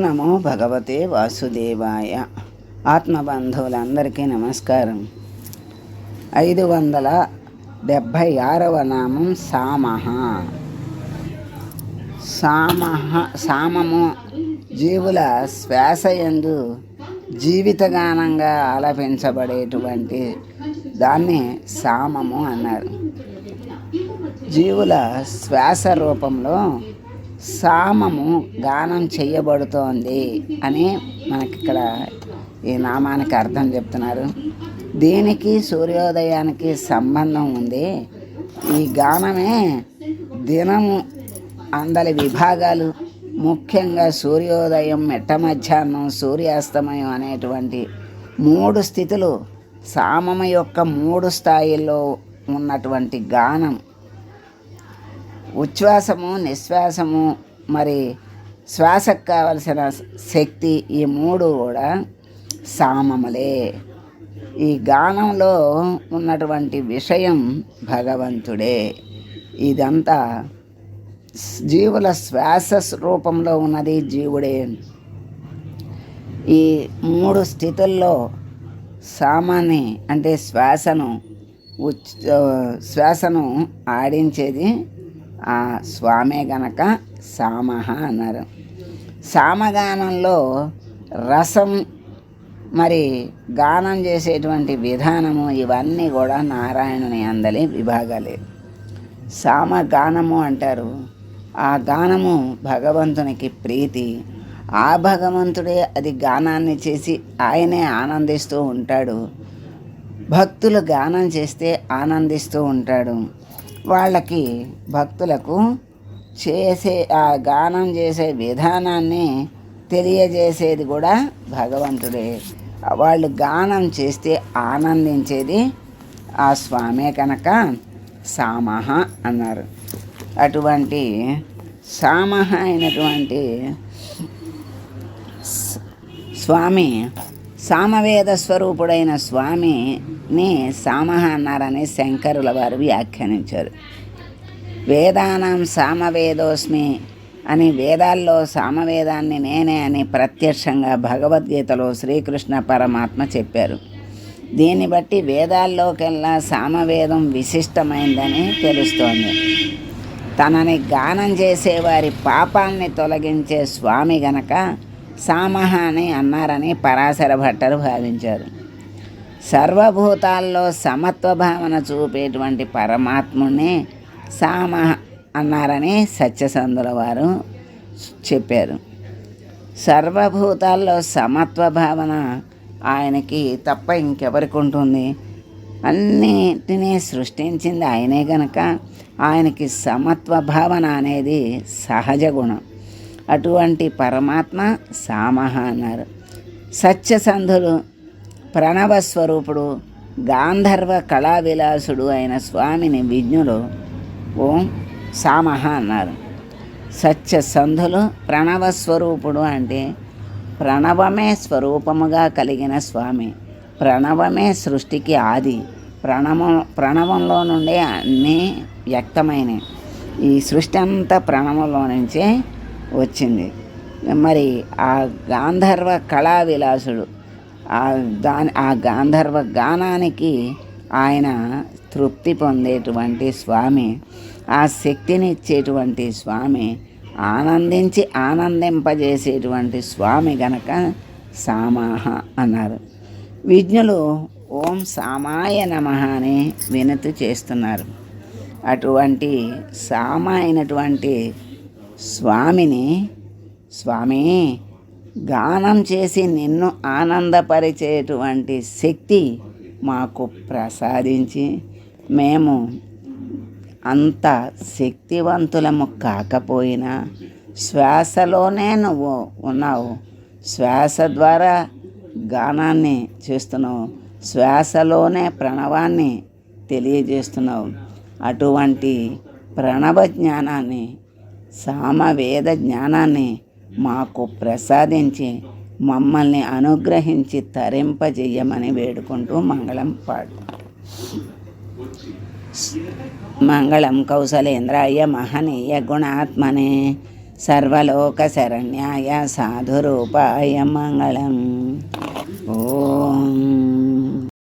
నమో భగవతే వాసుదేవాయ. ఆత్మబంధువులందరికీ నమస్కారం. ఐదు వందల డెబ్భై ఆరవ నామం సామహ. సామహ సామము జీవుల శ్వాస యందు జీవితగానంగా ఆలపించబడేటువంటి దాన్ని సామము అన్నారు. జీవుల శ్వాస రూపంలో సామము గానం చేయబడుతోంది అని మనకి ఇక్కడ ఈ నామానికి అర్థం చెప్తున్నారు. దీనికి సూర్యోదయానికి సంబంధం ఉంది. ఈ గానమే దినము అందరి విభాగాలు ముఖ్యంగా సూర్యోదయం మెట్ట మధ్యాహ్నం సూర్యాస్తమయం అనేటువంటి మూడు స్థితులు సామమ యొక్క మూడు స్థాయిల్లో ఉన్నటువంటి గానం ఉచ్ఛ్వాసము నిశ్వాసము మరి శ్వాసకు కావలసిన శక్తి ఈ మూడు కూడా సామములే. ఈ గానంలో ఉన్నటువంటి విషయం భగవంతుడే. ఇదంతా జీవుల శ్వాస రూపంలో ఉన్నది జీవుడే. ఈ మూడు స్థితుల్లో సామాన్ని అంటే శ్వాసను ఉచ్ శ్వాసను ఆడించేది ఆ స్వామే గనక సామహ అన్నారు. సామగానంలో రసం మరి గానం చేసేటువంటి విధానము ఇవన్నీ కూడా నారాయణుని అందలి విభాగాలే. సామగానము అంటారు. ఆ గానము భగవంతునికి ప్రీతి. ఆ భగవంతుడే అది గానాన్ని చేసి ఆయనే ఆనందిస్తూ ఉంటాడు. భక్తులు గానం చేస్తే ఆనందిస్తూ ఉంటాడు. వాళ్ళకి భక్తులకు చేసే ఆ గానం చేసే విధానాన్ని తెలియజేసేది కూడా భగవంతుడే. వాళ్ళు గానం చేస్తే ఆనందించేది ఆ స్వామే కనుక సామహ అన్నారు. అటువంటి సామహ అయినటువంటి స్వామి సామవేద స్వరూపుడైన స్వామి ని సామహ అన్నారని శంకరుల వారు వ్యాఖ్యానించారు. వేదానం సామవేదోస్మి అని వేదాల్లో సామవేదాన్ని నేనే అని ప్రత్యక్షంగా భగవద్గీతలో శ్రీకృష్ణ పరమాత్మ చెప్పారు. దీన్ని బట్టి వేదాల్లోకెల్లా సామవేదం విశిష్టమైందని తెలుస్తోంది. తనని గానం చేసేవారి పాపాల్ని తొలగించే స్వామి గనక సామహ అని అన్నారని పరాశర భట్టరు భావించారు. సర్వభూతాల్లో సమత్వ భావన చూపేటువంటి పరమాత్ముని సామహ అన్నారని సత్యసంధుల వారు చెప్పారు. సర్వభూతాల్లో సమత్వ భావన ఆయనకి తప్ప ఇంకెవరికి ఉంటుంది? అన్నిటినీ సృష్టించింది ఆయనే గనక ఆయనకి సమత్వ భావన అనేది సహజ గుణం. అటువంటి పరమాత్మ సామహ అన్నారు. సత్యసంధులు ప్రణవ స్వరూపుడు గాంధర్వ కళావిలాసుడు అయిన స్వామిని విజ్ఞులు ఓం సామహ అన్నారు. సత్యసంధులు ప్రణవ స్వరూపుడు అంటే ప్రణవమే స్వరూపముగా కలిగిన స్వామి. ప్రణవమే సృష్టికి ఆది. ప్రణవం ప్రణవంలో నుండే అన్నీ వ్యక్తమైనవి. ఈ సృష్టి అంతా ప్రణవంలో నుంచే వచ్చింది. మరి ఆ గాంధర్వ కళా విలాసుడు దాని ఆ గాంధర్వ గానానికి ఆయన తృప్తి పొందేటువంటి స్వామి ఆ శక్తిని ఇచ్చేటువంటి స్వామి ఆనందించి ఆనందింపజేసేటువంటి స్వామి గనక సామాహ అన్నారు. విజ్ఞులు ఓం సామాయ నమ అని వినతి చేస్తున్నారు. అటువంటి సామ అయినటువంటి స్వామిని స్వామి గానం చేసి నిన్ను ఆనందపరిచేటువంటి శక్తి మాకు ప్రసాదించి మేము అంత శక్తివంతులము కాకపోయినా శ్వాసలోనే నువ్వు ఉన్నావు. శ్వాస ద్వారా గానాన్ని చేస్తున్నావు. శ్వాసలోనే ప్రణవాన్ని తెలియజేస్తున్నావు. అటువంటి ప్రణవ జ్ఞానాన్ని సామవేద జ్ఞానాన్ని మాకు ప్రసాదించి మమ్మల్ని అనుగ్రహించి తరింపజేయమని వేడుకుంటూ మంగళం పాడు. మంగళం కౌశలేంద్రాయ మహనీయ గుణాత్మనే సర్వలోక శరణ్యాయ సాధురూపాయ మంగళం. ఓ